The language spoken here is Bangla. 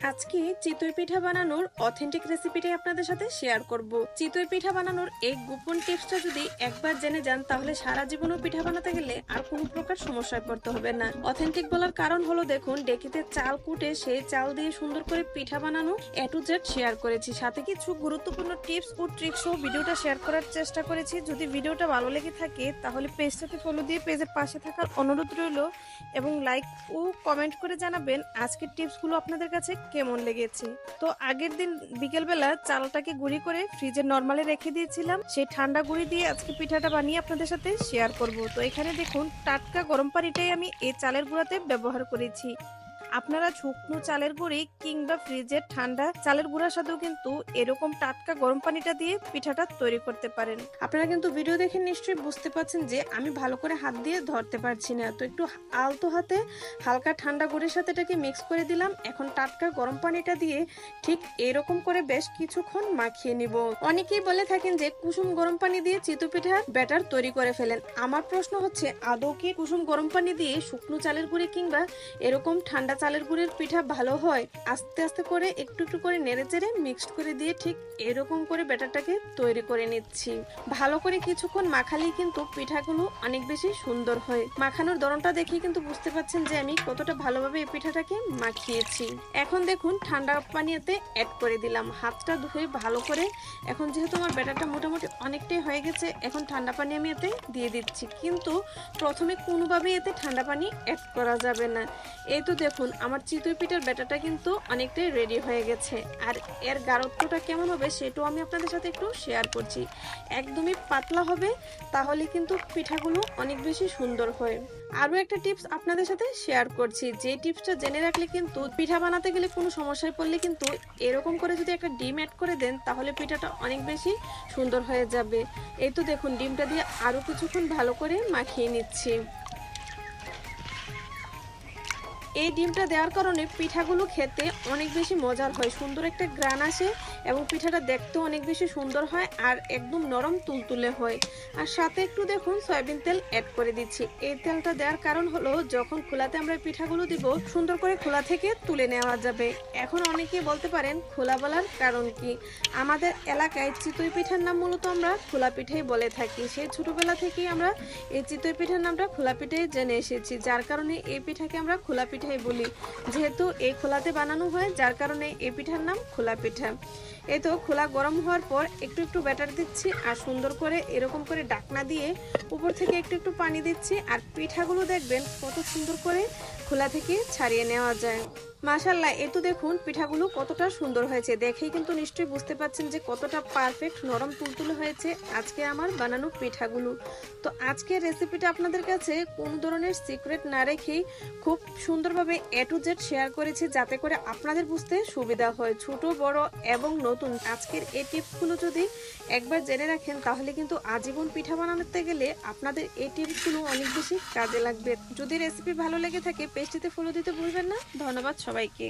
আজকে চিতই পিঠা বানানোর অথেন্টিক রেসিপিটাই আপনাদের সাথে শেয়ার করব। চিতই পিঠা বানানোর এই গোপন টিপসটা যদি একবার জেনে যান, তাহলে সারা জীবনও পিঠা বানাতে গেলে আর কোনো প্রকার সমস্যায় পড়তে হবে না। অথেন্টিক বলার কারণ হলো দেখুন, ডেকিতে চাল কুটে সেই চাল দিয়ে সুন্দর করে পিঠা বানানো এ টু জেড শেয়ার করেছি। সাথে কিছু গুরুত্বপূর্ণ টিপস ও ট্রিক্স ও ভিডিওটা শেয়ার করার চেষ্টা করেছি। যদি ভিডিওটা ভালো লেগে থাকে, তাহলে পেজটাকে ফলো দিয়ে পেজের পাশে থাকার অনুরোধ রইল এবং লাইক ও কমেন্ট করে জানাবেন। আজকের টিপসগুলো আপনাদের কাছে কেমন লেগেছে? তো আগের দিন বিকেলবেলা চালটাকে গুঁড়ি করে ফ্রিজে নর্মালে রেখে দিয়েছিলাম। সেই ঠান্ডা গুঁড়ি দিয়ে আজকে পিঠাটা বানিয়ে আপনাদের সাথে শেয়ার করব। তো এখানে দেখুন, টাটকা গরম পানিটাই আমি এই চালের গুঁড়াতে ব্যবহার করেছি। আপনারা শুকনো চালের গুঁড়ি কিংবা ফ্রিজের ঠান্ডা চালের গুঁড়ার সাথেও কিন্তু এরকম টাটকা গরম পানিটা দিয়ে পিঠাটা তৈরি করতে পারেন। আপনারা কিন্তু ভিডিও দেখে নিশ্চয়ই বুঝতে পারছেন যে আমি ভালো করে হাত দিয়ে ধরতে পারছি না। তো একটু আলতো হাতে হালকা ঠান্ডা গুঁড়ির সাথে এটাকে মিক্স করে দিলাম। এখন টাটকা গরম পানিটা দিয়ে ঠিক এরকম করে বেশ কিছুক্ষণ মাখিয়ে নিব। অনেকেই বলে থাকেন যে কুসুম গরম পানি দিয়ে চিতু পিঠার ব্যাটার তৈরি করে ফেলেন। আমার প্রশ্ন হচ্ছে, আদৌ কি কুসুম গরম পানি দিয়ে শুকনো চালের গুঁড়ি কিংবা এরকম ঠান্ডা চালের গুঁড়ির পিঠা ভালো হয়, আস্তে আস্তে করে একটু একটু করে নেড়ে চেড়ে মিক্সড করে দিয়ে ঠিক এরকম করে ব্যাটারটাকে তৈরি করে নিচ্ছি। ভালো করে কিছুক্ষণ মাখালেই কিন্তু পিঠাগুলো অনেক বেশি সুন্দর হয়। মাখানোর ধরনটা দেখে কিন্তু বুঝতে পারছেন যে আমি কতটা ভালোভাবে এই পিঠাটাকে মাখিয়েছি। এখন দেখুন, ঠান্ডা পানিতে অ্যাড করে দিলাম। হাতটা ধুয়ে ভালো করে এখন যেহেতু আমার ব্যাটারটা মোটামুটি অনেকটাই হয়ে গেছে, এখন ঠান্ডা পানি আমি এতে দিয়ে দিচ্ছি। কিন্তু প্রথমে কোনোভাবেই এতে ঠান্ডা পানি অ্যাড করা যাবে না। এই তো দেখুন আমার চিতই পিঠার ব্যাটাটা কিন্তু অনেকটাই রেডি হয়ে গেছে। আর এর গাঢ়ত্বটা কেমন হবে সেটাও আমি আপনাদের সাথে একটু শেয়ার করছি। একদমই পাতলা হবে, তাহলে কিন্তু পিঠাগুলো অনেক বেশি সুন্দর হয়। আরও একটা টিপস আপনাদের সাথে শেয়ার করছি। যে টিপসটা জেনে রাখলে কিন্তু পিঠা বানাতে গেলে কোনো সমস্যায় পড়লে কিন্তু এরকম করে যদি একটা ডিম অ্যাড করে দেন, তাহলে পিঠাটা অনেক বেশি সুন্দর হয়ে যাবে। এই তো দেখুন, ডিমটা দিয়ে আরও কিছুক্ষণ ভালো করে মাখিয়ে নিচ্ছি। এই ডিমটা দেওয়ার কারণে পিঠাগুলো খেতে অনেক বেশি মজার হয়, সুন্দর একটা গ্রান আসে এবং পিঠাটা দেখতেও অনেক বেশি সুন্দর হয় আর একদম নরম তুলতুলে হয়। আর সাথে একটু দেখুন, সয়াবিন তেল অ্যাড করে দিচ্ছি। এই তেলটা দেওয়ার কারণ হলো, যখন খোলাতে আমরা পিঠাগুলো দিব, সুন্দর করে খোলা থেকে তুলে নেওয়া যাবে। এখন অনেকে বলতে পারেন, খোলা বলার কারণ কি? আমাদের এলাকায় চিতই পিঠার নাম মূলত আমরা খোলা পিঠাই বলে থাকি। সেই ছোটবেলা থেকেই আমরা এই চিতই পিঠার নামটা খোলা পিঠাই জেনে এসেছি, যার কারণে এই পিঠাকে আমরা খোলা পিঠাই বলি। যেহেতু এই খোলাতে বানানো হয়, যার কারণে এই পিঠার নাম খোলা পিঠা। এই তো খোলা গরম হওয়ার পর একটু একটু ব্যাটার দিচ্ছি আর সুন্দর করে এরকম করে ডাকনা দিয়ে উপর থেকে একটু একটু পানি দিচ্ছি আর পিঠাগুলো দেখবেন কত সুন্দর করে খোলা থেকে ছাড়িয়ে নেওয়া যায়। মাশাল্লাহ এই তো দেখুন পিঠাগুলো কতটা সুন্দর হয়েছে। দেখেই কিন্তু নিশ্চয়ই বুঝতে পারছেন যে কতটা পারফেক্ট নরম তুলতুলে হয়েছে আজকে আমার বানানো পিঠাগুলো। তো আজকের রেসিপিটা আপনাদের কাছে কোনো ধরনের সিক্রেট না রেখেই খুব সুন্দরভাবে এ টু জেড শেয়ার করেছি যাতে করে আপনাদের বুঝতে সুবিধা হয়, ছোট, বড় এবং নতুন। আজকের এই টিপসগুলো যদি একবার জেনে রাখেন, তাহলে কিন্তু আজীবন পিঠা বানাতে গেলে আপনাদের এই টিপসগুলো অনেক বেশি কাজে লাগবে। যদি রেসিপি ভালো লেগে থাকে, পেজটিতে ফলো দিতে ভুলবেন না। ধন্যবাদ সবাইকে